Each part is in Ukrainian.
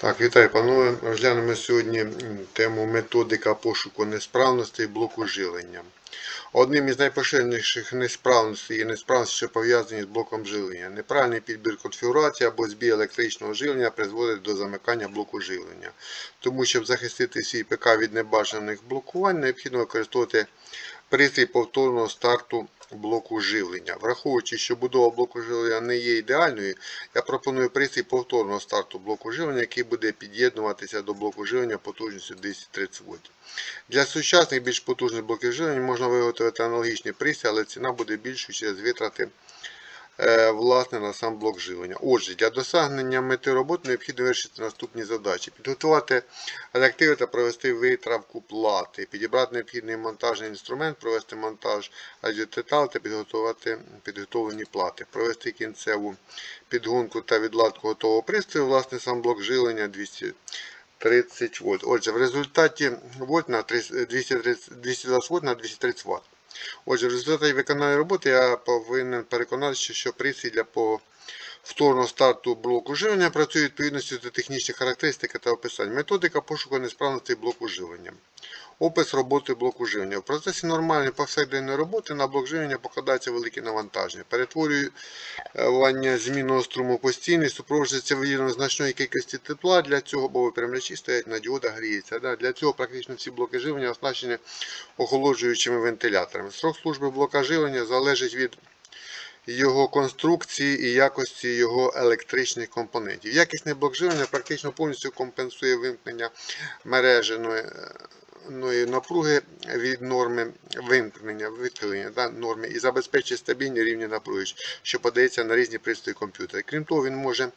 Так, вітаю, панове. Розглянемо сьогодні тему методика пошуку несправностей блоку жилення. Одним із найпоширеніших несправностей є несправності, що пов'язані з блоком жилення. Неправильний підбір конфігурації або збій електричного живлення призводить до замикання блоку живлення. Тому, щоб захистити свій ПК від небажаних блокувань, необхідно використовувати пристрій повторного старту блоку живлення. Враховуючи, що будова блоку живлення не є ідеальною, я пропоную пристрій повторного старту блоку живлення, який буде під'єднуватися до блоку живлення потужністю 230 вольт. Для сучасних більш потужних блоків живлення можна виготовити аналогічний пристрій, але ціна буде більшою через витрати власне на сам блок живлення. Отже, для досягнення мети роботи необхідно вирішити наступні задачі: підготувати реактиви та провести витравку плати, підібрати необхідний монтажний інструмент, провести монтаж радіотетал та підготувати підготовлені плати, провести кінцеву підгонку та відладку готового пристрою, власне сам блок живлення 230 вольт. Отже, в результаті вольт на 230 220 вольт на 230 Вт. Отже, в результаті виконання роботи я повинен переконатися, що пристрій для повторного старту блоку живлення працює відповідності до технічних характеристик та описань. Методика пошуку несправності блоку живлення. Опис роботи блоку живлення. В процесі нормальної повсякденної роботи на блок живлення покладається велике навантаження. Перетворювання змінного струму постійний супроводжується виділенням значної кількості тепла. Для цього, бо випрямлячі стоять на діодах гріється. Для цього практично всі блоки живлення оснащені охолоджуючими вентиляторами. Срок служби блока живлення залежить від його конструкції і якості його електричних компонентів. Якісний блок живлення практично повністю компенсує вимкнення мереженої ної напруги від норми вимкнення відхилення да, норми і забезпечує стабільні рівні напруги, що подається на різні пристрої комп'ютера. Крім того, він може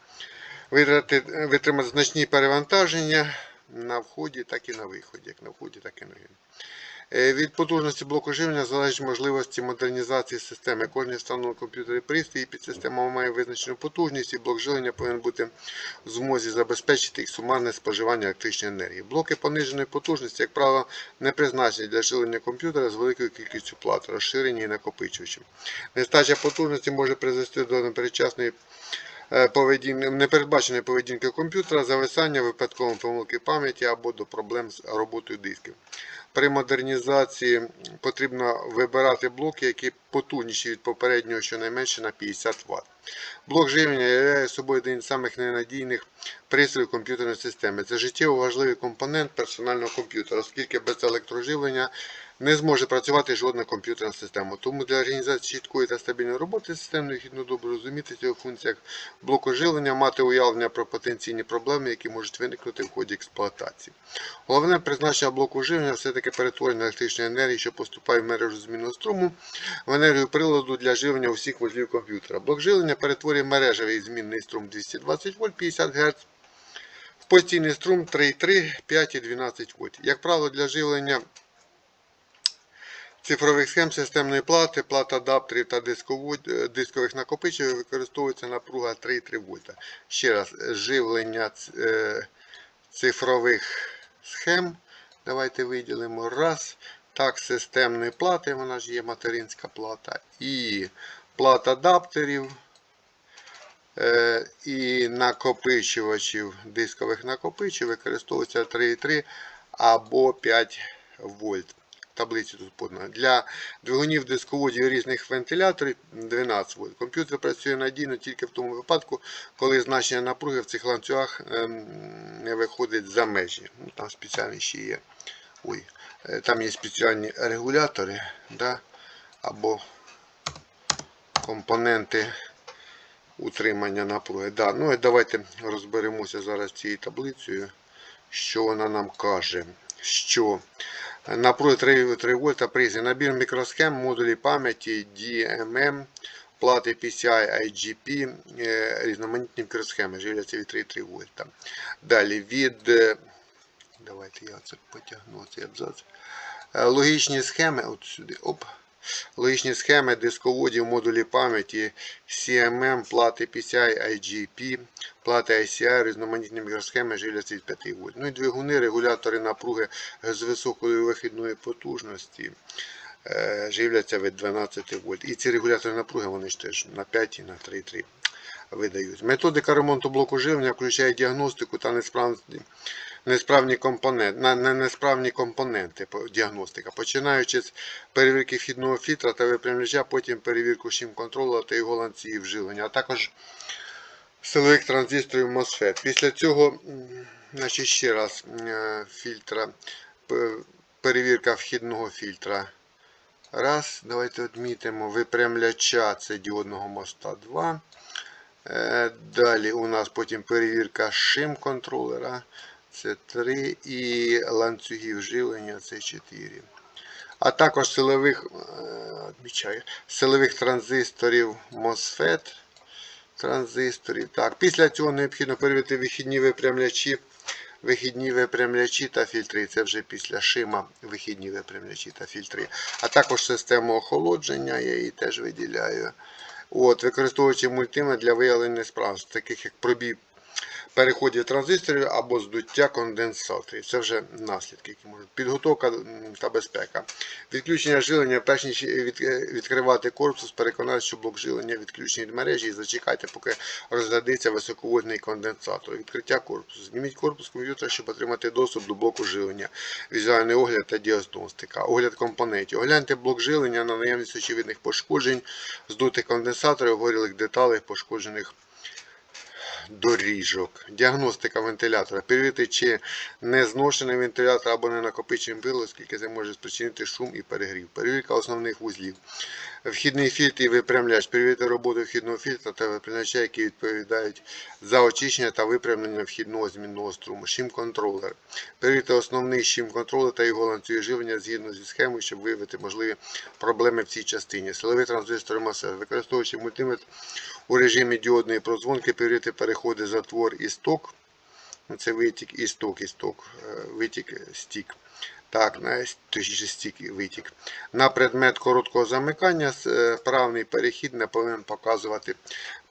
витримати значні перевантаження на вході, так і на виході, як на вході, так і на виході. Е, Від потужності блоку живлення залежить можливості модернізації системи. Кожний встановлений комп'ютер і пристрій під системою має визначену потужність, і блок живлення повинен бути в змозі забезпечити їх сумарне споживання електричної енергії. Блоки пониженої потужності, як правило, не призначені для живлення комп'ютера з великою кількістю плат, розширені і накопичувачем. Нестача потужності може призвести до непередчасної е, поведінки, непередбаченої поведінки комп'ютера, зависання, випадкової помилки пам'яті або до проблем з роботою дисків. При модернізації потрібно вибирати блоки, які потужніші від попереднього щонайменше на 50 Вт. Блок живлення є собою один з самих ненадійних пристроїв комп'ютерної системи. Це життєво важливий компонент персонального комп'ютера, оскільки без електроживлення не зможе працювати жодна комп'ютерна система. Тому для організації чіткої та стабільної роботи системи необхідно добре розуміти цю функціях блоку живлення, мати уявлення про потенційні проблеми, які можуть виникнути в ході експлуатації. Головне призначення блоку живлення все-таки перетворення електричної енергії, що поступає в мережу змінного струму, в енергію приладу для живлення усіх вузлів комп'ютера. Блок живлення перетворює мережевий змінний струм 220 вольт 50 Гц в постійний струм 3,3, 5 і 12 вольт. Як правило, для живлення цифрових схем системної плати, плат адаптерів та дискових накопичувачів використовується напруга 3,3 вольта. Ще раз, живлення е, цифрових схем. Давайте виділимо раз. Так, системної плати, вона ж є материнська плата. І плат адаптерів. е, І накопичувачів, дискових накопичувачів використовується 3,3 або 5 вольт. Таблиці тут подано. Для двигунів дисководів різних вентиляторів 12 вольт. Комп'ютер працює надійно тільки в тому випадку, коли значення напруги в цих ланцюгах ем, не виходить за межі. Ну, там спеціальні ще є. Ой, е, там є спеціальні регулятори, да? або компоненти утримання напруги. Да, ну і давайте розберемося зараз цією таблицею, що вона нам каже. Що напруги 3, 3 вольта призі набір мікросхем, модулі пам'яті, DMM, плати PCI, IGP, е, різноманітні мікросхеми живляться від 3,3 вольта. Далі від. е, Давайте я це потягну цей абзац. Е, Логічні схеми, от сюди, оп. Логічні схеми дисководів, модулі пам'яті, CMM, плати PCI, IGP, плати ICI, різноманітні мікросхеми від 5 вольт. Ну і двигуни, регулятори напруги з високою вихідною потужності е, живляться від 12 вольт. І ці регулятори напруги вони ж теж на 5 і на 3,3 видають. Методика ремонту блоку живлення включає діагностику та несправності. Несправні компоненти, на, несправні компоненти діагностика, починаючи з перевірки вхідного фільтра та випрямляча, потім перевірку шим контролера та його ланцюгів вживлення, а також силових транзисторів MOSFET. Після цього, значить, ще раз е, фільтра, перевірка вхідного фільтра. Раз, давайте відмітимо випрямляча це діодного моста 2. Е, Далі у нас потім перевірка шим контролера. Це 3 і ланцюгів живлення це 4. А також силових, е, відмічаю, силових транзисторів MOSFET. Транзисторів. Так, після цього необхідно перевірити вихідні випрямлячі, вихідні випрямлячі та фільтри. Це вже після шима вихідні випрямлячі та фільтри. А також систему охолодження, я її теж виділяю. От, використовуючи мультиметр для виявлення несправностей, таких як пробій переходів транзисторів або здуття конденсаторів. Це вже наслідки, які можуть. Підготовка та безпека. Відключення жилення, перш ніж відкривати корпус, переконатися, що блок жилення відключений від мережі і зачекайте, поки розглядиться високовольтний конденсатор. Відкриття корпусу. Зніміть корпус комп'ютера, щоб отримати доступ до блоку жилення, візуальний огляд та діагностика. Огляд компонентів. Огляньте блок жилення на наявність очевидних пошкоджень, здутих конденсаторів, горілих деталей, пошкоджених доріжок. Діагностика вентилятора. Перевірити, чи не зношений вентилятор або не накопичений пил, оскільки це може спричинити шум і перегрів. Перевірка основних вузлів. Вхідний фільтр і випрямляч. Перевірити роботу вхідного фільтра та випрямляча, які відповідають за очищення та випрямлення вхідного змінного струму. Шим-контролер. Перевірити основний шим-контролер та його ланцюги живлення згідно зі схемою, щоб виявити можливі проблеми в цій частині. Силовий транзистор МСР. Використовуючи мультиметр у режимі діодної прозвонки, перевірити переходи затвор і сток. Ну, Це витік і сток, і сток, е, витік, е, стік. Так, точніше стік і витік. На предмет короткого замикання е, правний перехід не повинен показувати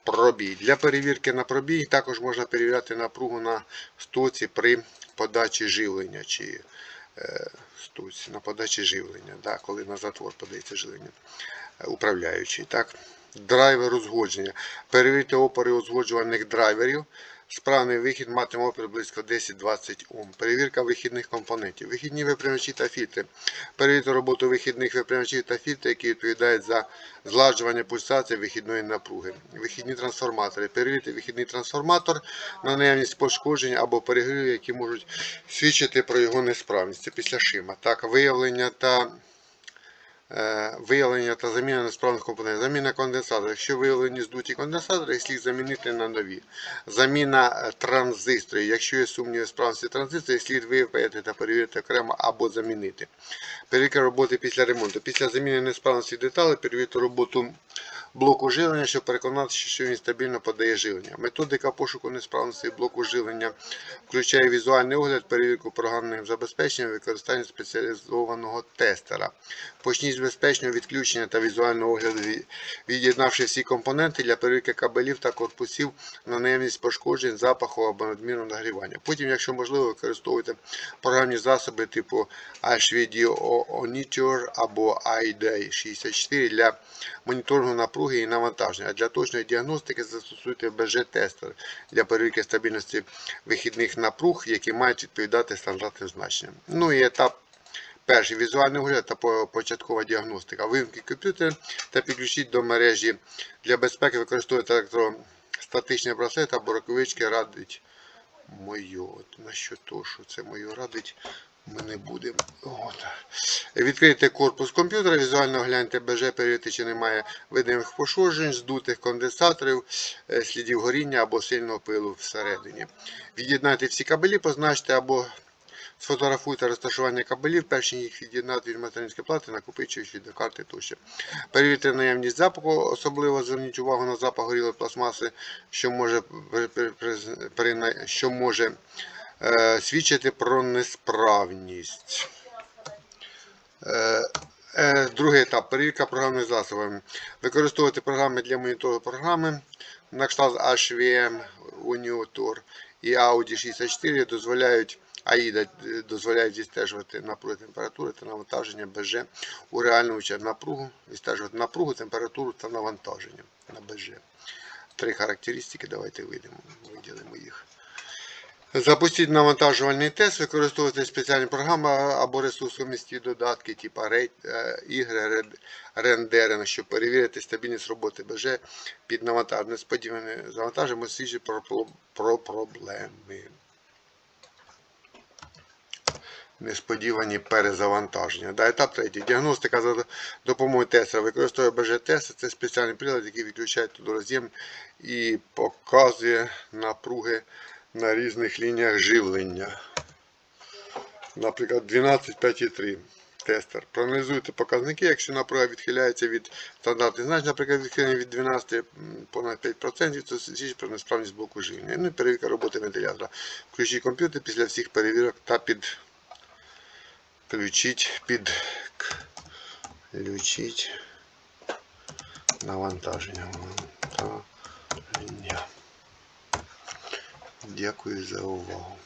пробій. Для перевірки на пробій також можна перевіряти напругу на стоці при подачі живлення. Чи стоці, на подачі живлення, да, коли на затвор подається живлення. Управляючий. Так. Драйвер узгодження. Перевірити опори узгоджуваних драйверів. Справний вихід матиме опір близько 10-20 Ом. Перевірка вихідних компонентів. Вихідні випрямачі та фільтри. Перевірити роботу вихідних випрямачів та фільтрів, які відповідають за зладжування пульсації вихідної напруги. Вихідні трансформатори. Перевірити вихідний трансформатор на наявність пошкоджень або перегрівів, які можуть свідчити про його несправність. Це після шима. Так, виявлення та виявлення та заміна несправних компонентів. Заміна конденсатора. Якщо виявлені здуті конденсатори, слід замінити на нові. Заміна е, транзисторів. Якщо є сумніви справності транзисторів, слід виявити та перевірити окремо або замінити. Перевірка роботи після ремонту. Після заміни несправності деталей перевірити роботу блоку живлення, щоб переконатися, що він стабільно подає живлення. Методика пошуку несправності блоку живлення включає візуальний огляд, перевірку програмним забезпеченням, використання спеціалізованого тестера. Почніть з безпечного відключення та візуального огляду, від'єднавши всі компоненти для перевірки кабелів та корпусів на наявність пошкоджень, запаху або надмірного нагрівання. Потім, якщо можливо, використовуйте програмні засоби типу HVD Monitor або ID64 для моніторингу напруги і навантаження. А для точної діагностики застосуйте BG-тестер для перевірки стабільності вихідних напруг, які мають відповідати стандартним значенням. Ну і етап Перший візуальний огляд та початкова діагностика. Вимкніть комп'ютер та підключіть до мережі. Для безпеки використовуйте електростатичний браслет або рукавички радить. От, на що то, що це мою радить, ми не будемо. От. Відкрийте корпус комп'ютера, візуально огляньте БЖ, перевірте, чи немає видимих пошкоджень, здутих конденсаторів, е, слідів горіння або сильного пилу всередині. Від'єднайте всі кабелі, позначте або Сфотографуйте розташування кабелів, перш ніж їх від'єднати від материнської плати, накопичуючи до карти тощо. Перевірте наявність запаху, особливо зверніть увагу на запах горілої пластмаси, що може, при- при- при- що може свідчити про несправність. Е, е, Другий етап перевірка програмних засобів. Використовувати програми для монітору програми на кшталт HVM, Unitor і Audi 64 дозволяють AIDA е, дозволяють відстежувати напруги температури та навантаження БЖ у реальному часі напругу, відстежувати напругу, температуру та навантаження на БЖ. три характеристики. Давайте виділимо їх. Запустіть навантажувальний тест, використовуйте спеціальні програми або ресурсомісті додатки, типу е, ігри, рендеринг, щоб перевірити стабільність роботи БЖ під навантаження. Несподіване завантажимо свіжі про, про, про проблеми. Несподівані перезавантаження. Да, етап третій. Діагностика за допомогою тестера. Використовує БЖ-тест. Це спеціальний прилад, який відключає туди роз'єм і показує напруги на різних лініях живлення. Наприклад, 12,5,3 тестер. Проаналізуйте показники, якщо напруга відхиляється від стандартних значень, наприклад, відхилення від 12 понад 5%, то свідчить про несправність блоку живлення. Ну і перевірка роботи вентилятора. Включіть комп'ютер після всіх перевірок та під включіть під навантаження. Навантаження. Дякую за увагу.